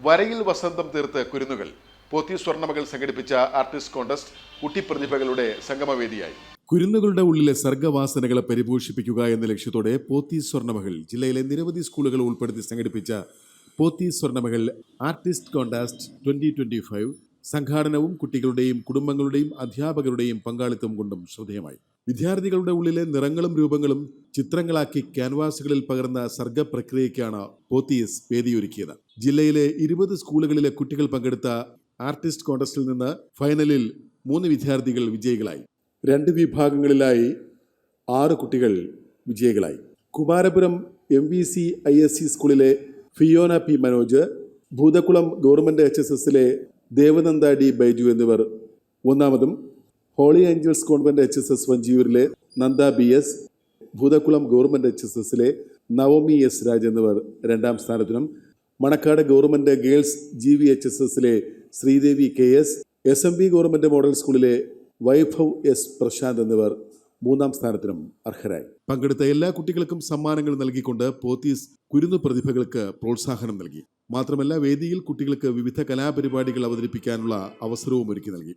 വരയിൽ വസന്തം തീർത്ത് കുരുന്നുകൾ പോത്തി സ്വർണമകൾ സംഘടിപ്പിച്ച ആർട്ടിസ്റ്റ് കോണ്ടസ്റ്റ് കുട്ടിപ്രതിഭകളുടെ സംഗമവേദിയായി. കുരുന്നുകളുടെ ഉള്ളിലെ സർഗവാസനകളെ പരിപോഷിപ്പിക്കുക എന്ന ലക്ഷ്യത്തോടെ പോത്തി സ്വർണമകൾ ജില്ലയിലെ നിരവധി സ്കൂളുകൾ ഉൾപ്പെടുത്തി സംഘടിപ്പിച്ച Pothy Swarnamakal artist contest twenty twenty five സംഘാടനവും കുട്ടികളുടെയും കുടുംബങ്ങളുടെയും അധ്യാപകരുടെയും പങ്കാളിത്തം കൊണ്ടും ശ്രദ്ധേയമായി. വിദ്യാർത്ഥികളുടെ ഉള്ളിലെ നിറങ്ങളും രൂപങ്ങളും ചിത്രങ്ങളാക്കി ക്യാൻവാസുകളിൽ പകർന്ന സർഗപ്രക്രിയയ്ക്കാണ് പോത്തീസ് വേദിയൊരുക്കിയത്. ജില്ലയിലെ ഇരുപത് സ്കൂളുകളിലെ കുട്ടികൾ പങ്കെടുത്ത ആർട്ടിസ്റ്റ് കോൺടെസ്റ്റിൽ നിന്ന് ഫൈനലിൽ മൂന്ന് വിദ്യാർത്ഥികൾ വിജയികളായി. രണ്ട് വിഭാഗങ്ങളിലായി ആറ് കുട്ടികൾ വിജയികളായി. Kumarapuram M V C I S C സ്കൂളിലെ Fiona P Manoj Bhoothakulam government H S എസിലെ ദേവനന്ദ ഡി ബൈജു എന്നിവർ ഒന്നാമതും holy angels convent H S S വഞ്ചിയൂരിലെ Nanda B S Bhoothakulam government H S എസിലെ നവമി എസ് രാജ് എന്നിവർ രണ്ടാം സ്ഥാനത്തിനും Manacaud government girls G V H S എസിലെ Sreedevi K S S M B government model സ്കൂളിലെ Vaibhav S Prashant എന്നിവർ മൂന്നാം സ്ഥാനത്തിനും അർഹരായി. പങ്കെടുത്ത എല്ലാ കുട്ടികൾക്കും സമ്മാനങ്ങൾ നൽകിക്കൊണ്ട് പോത്തീസ് കുരുന്നു പ്രതിഭകൾക്ക് പ്രോത്സാഹനം നൽകി. മാത്രമല്ല വേദിയിൽ കുട്ടികൾക്ക് വിവിധ കലാപരിപാടികൾ അവതരിപ്പിക്കാനുള്ള അവസരവും ഒരുക്കി നൽകി.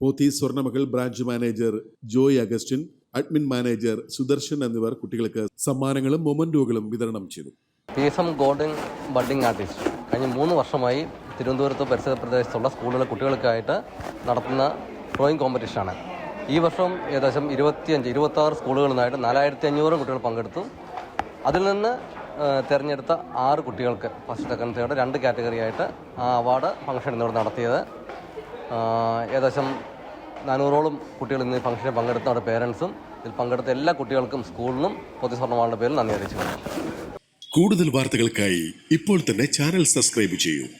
Pothys Swarnamakal branch manager Joy Augustine admin manager Sudarshan എന്നിവർ കുട്ടികൾക്ക് സമ്മാനങ്ങളും മൊമന്റോകളും വിതരണം ചെയ്തു. P S M golden budding artist കഴിഞ്ഞ മൂന്ന് വർഷമായി തിരുവനന്തപുരത്ത് പരിസര പ്രദേശത്തുള്ള സ്കൂളുകളിലെ കുട്ടികൾക്കായിട്ട് നടത്തുന്ന ഡ്രോയിങ് കോമ്പറ്റീഷനാണ് ഈ വർഷം ഏകദേശം ഇരുപത്തിയഞ്ച് ഇരുപത്താറ് സ്കൂളുകളിൽ നിന്നായിട്ട് നാലായിരത്തി അഞ്ഞൂറ് കുട്ടികൾ പങ്കെടുത്തു. അതിൽ നിന്ന് തിരഞ്ഞെടുത്ത ആറ് കുട്ടികൾക്ക് ഫസ്റ്റ് സെക്കൻഡ് തേർഡ് രണ്ട് കാറ്റഗറി ആയിട്ട് ആ അവാർഡ് ഫംഗ്ഷൻ ഇന്നിവിടെ നടത്തിയത്. ഏകദേശം നാനൂറോളം കുട്ടികൾ ഇന്ന് ഫംഗ്ഷനിൽ പങ്കെടുത്ത അവരുടെ പേരൻസും ഇതിൽ പങ്കെടുത്ത എല്ലാ കുട്ടികൾക്കും സ്കൂളിനും പൊതുസ്വർണമാളുടെ പേരിൽ നന്ദി അറിയിച്ചു കൂടുതൽ വാർത്തകൾക്കായി ഇപ്പോൾ തന്നെ ചാനൽ സബ്സ്ക്രൈബ് ചെയ്യൂ.